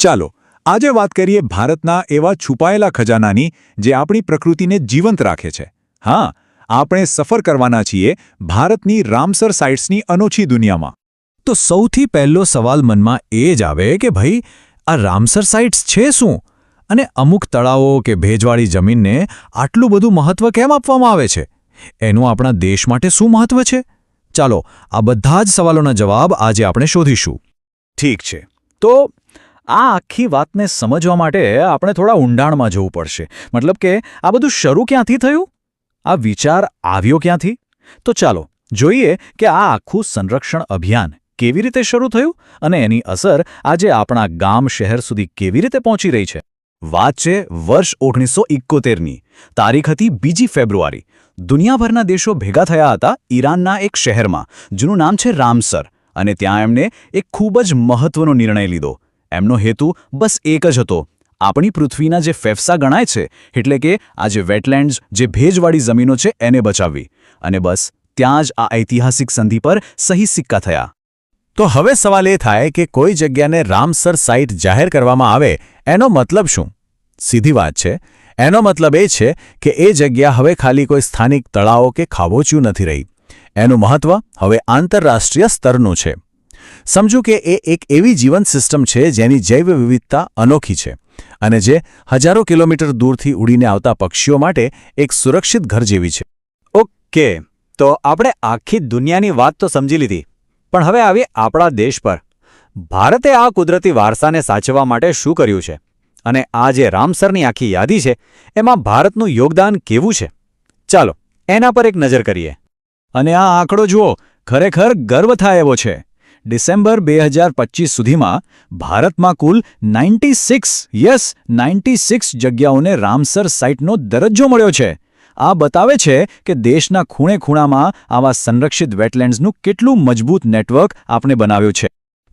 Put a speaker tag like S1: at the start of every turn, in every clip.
S1: ચાલો, આજે વાત કરીએ ભારતના એવા છુપાયેલા ખજાનાની જે આપણી પ્રકૃતિને જીવંત રાખે છે. હા, આપણે સફર કરવાના છીએ ભારતની રામસર સાઇટ્સની અનોખી દુનિયામાં.
S2: તો સૌથી પહેલો સવાલ મનમાં એ જ આવે કે ભાઈ, આ રામસર સાઇટ્સ છે શું? અને અમુક તળાવો કે ભેજવાળી જમીનને આટલું બધું મહત્વ કેમ આપવામાં આવે છે? એનું આપણા દેશ માટે શું મહત્વ છે? ચાલો, આ બધા જ સવાલોના જવાબ આજે આપણે શોધીશું.
S3: ઠીક છે. તો આ આખી વાતને સમજવા માટે આપણે થોડા ઊંડાણમાં જવું પડશે. મતલબ કે આ બધું શરૂ ક્યાંથી થયું? આ વિચાર આવ્યો ક્યાંથી? તો ચાલો, જોઈએ કે આ આખું સંરક્ષણ અભિયાન કેવી રીતે શરૂ થયું અને એની અસર આજે આપણા ગામ શહેર સુધી કેવી રીતે પહોંચી રહી છે. વાત છે વર્ષ ઓગણીસો ઇકોતેરની. તારીખ હતી બીજી ફેબ્રુઆરી. દુનિયાભરના દેશો ભેગા થયા હતા ઈરાનના એક શહેરમાં, જેનું નામ છે રામસર, અને ત્યાં એમણે એક ખૂબ જ મહત્વનો નિર્ણય લીધો. એમનો હેતુ બસ એક જ હતો. આપણી પૃથ્વીના જે ફેફસા ગણાય છે, એટલે કે આ જે વેટલેન્ડ્સ જે ભેજવાળી જમીનો છે, એને બચાવવી. અને બસ, ત્યાં જ આ ઐતિહાસિક સંધિ પર સહી સિક્કા થયા.
S2: તો હવે સવાલ એ થાય કે કોઈ જગ્યાને રામસર સાઇટ જાહેર કરવામાં આવે, એનો મતલબ શું? સીધી વાત છે. એનો મતલબ એ છે કે એ જગ્યા હવે ખાલી કોઈ સ્થાનિક તળાવો કે ખાવોચ્યું નથી રહી. એનું મહત્વ હવે આંતરરાષ્ટ્રીય સ્તરનું છે. સમજો કે એ એક એવી જીવન સિસ્ટમ છે જેની જૈવ વિવિધતા અનોખી છે અને જે હજારો કિલોમીટર દૂરથી ઉડીને આવતા પક્ષીઓ માટે એક સુરક્ષિત ઘર જેવી છે.
S3: ઓકે, તો આપણે આખી દુનિયાની વાત તો સમજી લીધી, પણ હવે આવી આપણા દેશ પર. ભારતે આ કુદરતી વારસાને સાચવવા માટે શું કર્યું છે? અને આ જે રામસરની આખી યાદી છે, એમાં ભારતનું યોગદાન કેવું છે? ચાલો, એના પર એક નજર કરીએ. અને આ આંકડો જુઓ, ખરેખર ગર્વ થાય એવો છે. ડિસેમ્બર બે હજાર પચીસ સુધીમાં ભારતમાં કુલ ninety six, yes, ninety six જગ્યાઓને Ramsar સાઇટનો દરજ્જો મળ્યો છે. આ બતાવે છે કે દેશના ખૂણે ખૂણામાં આવા સંરક્ષિત વેટલેન્ડ્સનું કેટલું મજબૂત નેટવર્ક આપણે બનાવ્યું છે.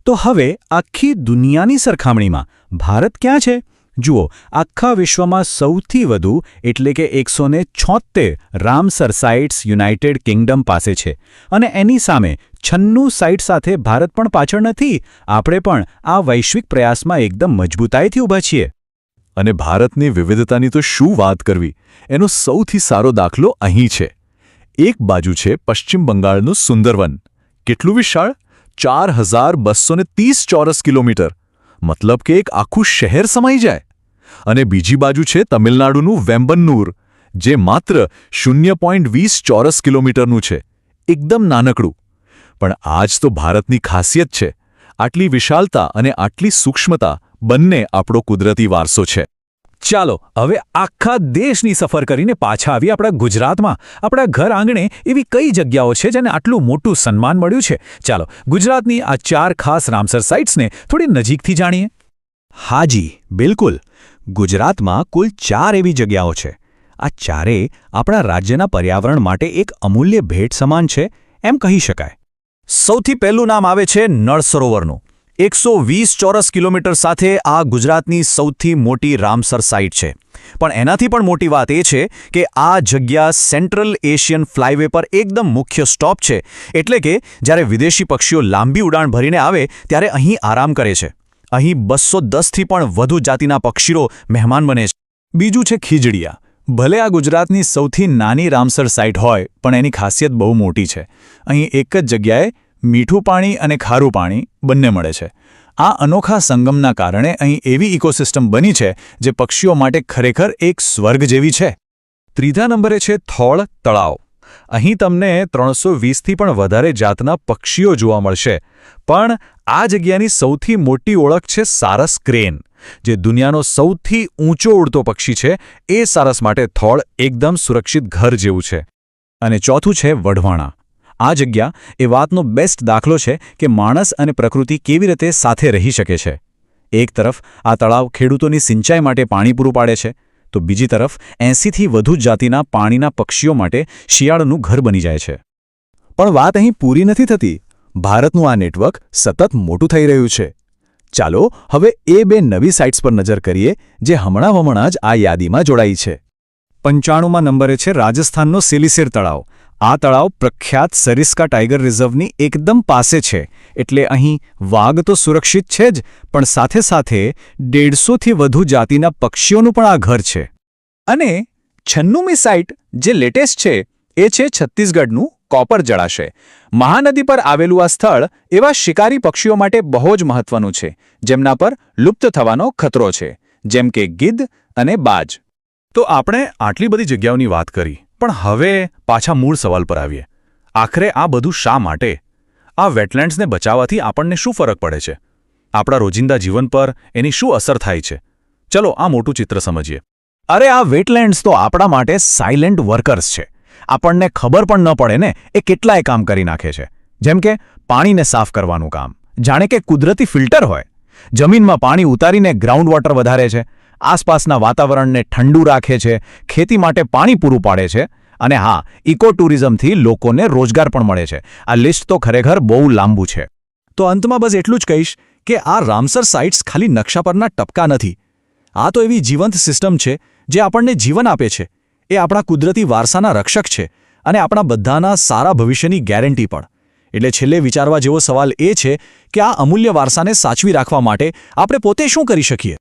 S3: તો હવે આખી દુનિયાની સરખામણીમાં ભારત ક્યાં છે? જુઓ, આખા વિશ્વમાં સૌથી વધુ એટલે કે એકસો ને રામસર સાઇટ્સ યુનાઇટેડ કિંગડમ પાસે છે. અને એની સામે છન્નું સાઇટ સાથે ભારત પણ પાછળ નથી. આપણે પણ આ વૈશ્વિક પ્રયાસમાં એકદમ મજબૂતાઈથી ઊભા છીએ.
S2: અને ભારતની વિવિધતાની તો શું વાત કરવી? એનો સૌથી સારો દાખલો અહીં છે. એક બાજુ છે પશ્ચિમ બંગાળનું સુંદરવન. કેટલું વિશાળ? ચાર ચોરસ કિલોમીટર. મતલબ કે એક આખું શહેર સમાઈ જાય. અને બીજી બાજુ છે તમિલનાડુનું વેમ્બન્નુર, જે માત્ર શૂન્ય પોઈન્ટ વીસ ચોરસ કિલોમીટરનું છે. એકદમ નાનકડું. પણ આજ તો ભારતની ખાસિયત છે. આટલી વિશાલતા અને આટલી સૂક્ષ્મતા બંને આપણો કુદરતી વારસો છે.
S3: ચાલો, હવે આખા દેશની સફર કરીને પાછા આવી આપણા ગુજરાતમાં. આપણા ઘર આંગણે એવી કઈ જગ્યાઓ છે જેને આટલું મોટું સન્માન મળ્યું છે? ચાલો, ગુજરાતની આ ચાર ખાસ રામસર સાઇટ્સને થોડી નજીકથી જાણીએ. હાજી, બિલકુલ. ગુજરાતમાં કુલ ચાર એવી જગ્યાઓ છે. આ ચારે આપણા રાજ્યના પર્યાવરણ માટે એક અમૂલ્ય ભેટ સમાન છે, એમ કહી શકાય. સૌથી પહેલું નામ આવે છે નળ સરોવરનું એકસો વીસ ચોરસ કિલોમીટર સાથે આ ગુજરાતની સૌથી મોટી રામસર સાઇટ છે. પણ એનાથી પણ મોટી વાત એ છે કે આ જગ્યા સેન્ટ્રલ એશિયન ફ્લાયવે પર એકદમ મુખ્ય સ્ટોપ છે. એટલે કે જ્યારે વિદેશી પક્ષીઓ લાંબી ઉડાણ ભરીને આવે, ત્યારે અહીં આરામ કરે છે. અહીં બસો દસથી પણ વધુ જાતિના પક્ષીઓ મહેમાન બને છે. બીજું છે ખીજડીયા. ભલે આ ગુજરાતની સૌથી નાની રામસર સાઇટ હોય, પણ એની ખાસિયત બહુ મોટી છે. અહીં એક જ જગ્યાએ મીઠું પાણી અને ખારું પાણી બંને મળે છે. આ અનોખા સંગમના કારણે અહીં એવી ઇકોસિસ્ટમ બની છે જે પક્ષીઓ માટે ખરેખર એક સ્વર્ગ જેવી છે. ત્રીજા નંબરે છે થોળ તળાવ. અહીં તમને ત્રણસો વીસથી પણ વધારે જાતના પક્ષીઓ જોવા મળશે. પણ આ જગ્યાની સૌથી મોટી ઓળખ છે સારસ ક્રેન. જે દુનિયાનો સૌથી ઊંચો ઉડતો પક્ષી છે, એ સારસ માટે થળ એકદમ સુરક્ષિત ઘર જેવું છે. અને ચોથું છે વઢવાણા. આ જગ્યા એ વાતનો બેસ્ટ દાખલો છે કે માણસ અને પ્રકૃતિ કેવી રીતે સાથે રહી શકે છે. એક તરફ આ તળાવ ખેડૂતોની સિંચાઈ માટે પાણી પૂરું પાડે છે તો બીજી તરફ એંસીથી વધુ જાતિના પાણીના પક્ષીઓ માટે શિયાળનું ઘર બની જાય છે. પણ વાત અહીં પૂરી નથી થતી. ભારતનું આ નેટવર્ક સતત મોટું થઈ રહ્યું છે. ચાલો હવે એ બે નવી સાઇટ્સ પર નજર કરીએ, જે હમણાં હમણાં જ આ યાદીમાં જોડાઈ છે. પંચાણુંમાં નંબરે છે રાજસ્થાનનો સિલિસેર તળાવ. આ તળાવ પ્રખ્યાત સરિસ્કા ટાઇગર રિઝર્વની એકદમ પાસે છે. એટલે અહીં વાઘ તો સુરક્ષિત છે જ, પણ સાથે સાથે દેડસોથી વધુ જાતિના પક્ષીઓનું પણ આ ઘર છે. અને છન્નુમી સાઇટ જે લેટેસ્ટ છે, એ છે છત્તીસગઢનું કોપર જળાશય. મહાનદી પર આવેલું આ સ્થળ એવા શિકારી પક્ષીઓ માટે બહુ જ મહત્વનું છે, જેમના પર લુપ્ત થવાનો ખતરો છે, જેમ કે ગિદ્ધ અને બાજ.
S2: તો આપણે આટલી બધી જગ્યાઓની વાત કરી, પણ હવે પાછા મૂળ સવાલ પર આવીએ. આખરે આ બધું શા માટે? આ વેટલેન્ડ્સને બચાવવાથી આપણને શું ફરક પડે છે? આપણા રોજિંદા જીવન પર એની શું અસર થાય છે? ચલો આ મોટું ચિત્ર સમજીએ.
S3: અરે, આ વેટલેન્ડ્સ તો આપણા માટે સાયલેન્ટ વર્કર્સ છે. આપણને ખબર પણ ન પડે ને એ કેટલાય કામ કરી નાખે છે. જેમ કે પાણીને સાફ કરવાનું કામ. જાણે કે કુદરતી ફિલ્ટર હોય. જમીનમાં પાણી ઉતારીને ગ્રાઉન્ડ વોટર વધારે છે. આસપાસના વાતાવરણને ઠંડુ રાખે છે. ખેતી માટે પાણી પૂરું પાડે છે. અને હા ઇકો ટુરિઝમથી લોકોને રોજગાર પણ મળે છે. આ લિસ્ટ તો ખરેખર બહુ લાંબુ છે. તો અંતમાં બસ એટલું જ કહીશ કે આ રામસર સાઇટ્સ ખાલી નકશા પરના ટપકા નથી. આ તો એવી જીવંત સિસ્ટમ છે જે આપણને જીવન આપે છે. એ આપણા કુદરતી વારસાના રક્ષક છે અને આપણા બધાના સારા ભવિષ્યની ગેરંટી પણ. એટલે છેલ્લે વિચારવા જેવો સવાલ એ છે કે આ અમૂલ્ય વારસાને સાચવી રાખવા માટે આપણે પોતે શું કરી શકીએ?